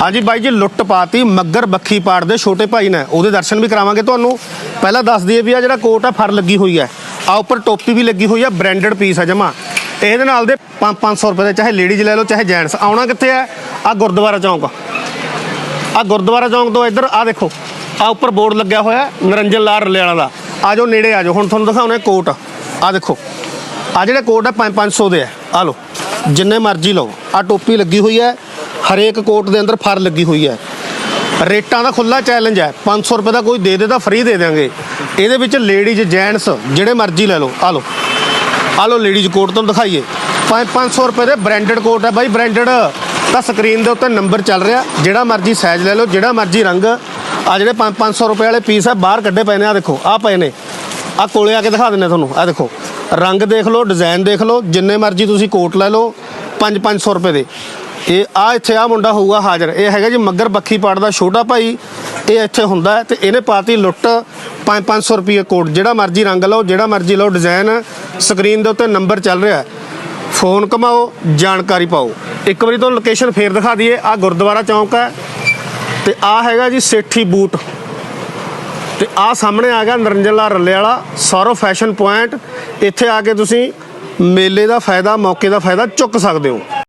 ਹਾਂਜੀ ਬਾਈ ਜੀ ਲੁੱਟ ਪਾਤੀ ਮੱਗਰ ਬੱਖੀ ਪਾੜ ਦੇ ਛੋਟੇ ਭਾਈ ਨੇ। ਉਹਦੇ ਦਰਸ਼ਨ ਵੀ ਕਰਾਵਾਂਗੇ ਤੁਹਾਨੂੰ। ਪਹਿਲਾਂ ਦੱਸ ਦਈਏ ਵੀ ਆ ਜਿਹੜਾ ਕੋਟ ਆ ਫਰ ਲੱਗੀ ਹੋਈ ਹੈ। ਆ ਉੱਪਰ ਟੋਪੀ ਵੀ ਲੱਗੀ ਹੋਈ ਆ ਬ੍ਰਾਂਡਡ ਪੀਸ ਆ ਜਮਾ। ਇਹਦੇ ਨਾਲ ਦੇ 5-500 ਰੁਪਏ ਦੇ ਚਾਹੇ ਲੇਡੀਜ਼ ਲੈ ਲਓ ਚਾਹੇ ਜੈਂਟਸ ਆਉਣਾ ਕਿੱਥੇ ਹੈ? ਆ ਗੁਰਦੁਆਰਾ ਚੌਂਕ ਆ। ਗੁਰਦੁਆਰਾ ਚੌਂਕ ਤੋਂ ਇੱਧਰ ਆ ਦੇਖੋ। ਆ ਉੱਪਰ ਬੋਰਡ ਲੱਗਿਆ ਹੋਇਆ ਹੈ, ਨਿਰੰਜਨ ਲਾਲ ਰਲਿਆਣਾ ਦਾ। ਆ ਜਾਓ ਨੇੜੇ ਆ ਜਾਓ। ਹੁਣ ਤੁਹਾਨੂੰ ਦਿਖਾਉਣੇ ਕੋਟ। ਆ ਦੇਖੋ। ਆ ਜਿਹੜੇ ਕੋਟ ਹੈ 5-500 ਦੇ ਆ। ਆ ਲਓ। ਜਿੰਨੇ ਮਰਜ਼ੀ ਲਓ। ਆ ਟੋਪੀ ਲੱਗੀ ਹੋਈ ਹੈ। ਹਰੇਕ ਕੋਟ ਦੇ ਅੰਦਰ ਫਰ ਲੱਗੀ ਹੋਈ ਹੈ। ਰੇਟਾਂ ਦਾ ਖੁੱਲਾ ਚੈਲੰਜ ਹੈ। 500 ਰੁਪਏ ਦਾ ਕੋਈ ਦੇ ਦੇ ਤਾਂ ਫ੍ਰੀ ਦੇ ਦਿਆਂਗੇ। ਇਹਦੇ ਵਿੱਚ ਲੇਡੀਜ਼ ਜੈਂਟਸ ਜਿਹੜੇ ਮਰਜ਼ੀ ਲੈ ਲਓ। ਆ ਲਓ। ਆ ਲਓ ਲੇਡੀਜ਼ ਕੋਟ ਤੁਹਾਨੂੰ ਦਿਖਾਈਏ। 5-500 ਰੁਪਏ ਦੇ ਬ੍ਰਾਂਡਡ ਕੋਟ ਹੈ ਬਾਈ। ਬ੍ਰਾਂਡਡ ਤਾਂ ਸਕਰੀਨ ਦੇ ਉੱਤੇ ਨੰਬਰ ਚੱਲ ਰਿਹਾ। ਜਿਹੜਾ ਮਰਜ਼ੀ ਸਾਈਜ਼ ਲੈ ਲਓ, ਜਿਹੜਾ ਮਰਜ਼ੀ ਰੰਗ। ਆ ਜਿਹੜੇ 5-500 ਰੁਪਏ ਵਾਲੇ ਪੀਸ ਹੈ, ਬਾਹਰ ਕੱਢੇ ਪਏ ਨੇ। ਆ ਦੇਖੋ, ਆ ਪਏ ਨੇ। ਆ ਕੋਲੇ ਆ ਕੇ ਦਿਖਾ ਦਿੰਨੇ ਤੁਹਾਨੂੰ। ਆ ਦੇਖੋ, ਰੰਗ ਦੇਖ ਲਓ ਡਿਜ਼ਾਈਨ ਦੇਖ ਲਓ। ਜਿੰਨੇ ਮਰਜ਼ੀ ਤੁਸੀਂ ਕੋਟ ਲੈ ਲਓ। 5-500 ਰੁਪਏ ਦੇ। ਇਹ ਆ ਇੱਥੇ ਆ ਮੁੰਡਾ ਹੋਊਗਾ ਹਾਜ਼ਰ। ਇਹ ਹੈਗਾ ਜੀ ਮੱਗਰ ਬੱਖੀ ਪਾੜ ਦਾ ਛੋਟਾ ਭਾਈ। ਇਹ ਇੱਥੇ ਹੁੰਦਾ ਹੈ ਤੇ ਇਹਨੇ ਪਾਤੀ ਲੁੱਟ 5-500 ਰੁਪਏ ਕੋਟ। ਜਿਹੜਾ ਮਰਜ਼ੀ ਰੰਗ ਲਓ, ਜਿਹੜਾ ਮਰਜ਼ੀ ਲਓ ਡਿਜ਼ਾਈਨ ਸਕਰੀਨ ਦੇ ਉੱਤੇ ਨੰਬਰ ਚੱਲ ਰਿਹਾ ਫੋਨ ਕਮਾਓ ਜਾਣਕਾਰੀ ਪਾਓ। ਇੱਕ ਵਾਰੀ ਤੁਹਾਨੂੰ ਲੋਕੇਸ਼ਨ ਫੇਰ ਦਿਖਾ ਦਈਏ। ਆ ਗੁਰਦੁਆਰਾ ਚੌਂਕ ਹੈ ਤੇ ਆ ਹੈਗਾ ਜੀ ਸੇਠੀ ਬੂਟ। ਤੇ ਆ ਸਾਹਮਣੇ ਆ ਗਿਆ ਨਰਿੰਜਨ ਲਾਲ ਰੱਲੇ ਵਾਲਾ ਸੌਰਵ ਫੈਸ਼ਨ ਪੁਆਇੰਟ ਇੱਥੇ ਆ ਕੇ ਤੁਸੀਂ ਮੇਲੇ ਦਾ ਫਾਇਦਾ, ਮੌਕੇ ਦਾ ਫਾਇਦਾ ਚੁੱਕ ਸਕਦੇ ਹੋ।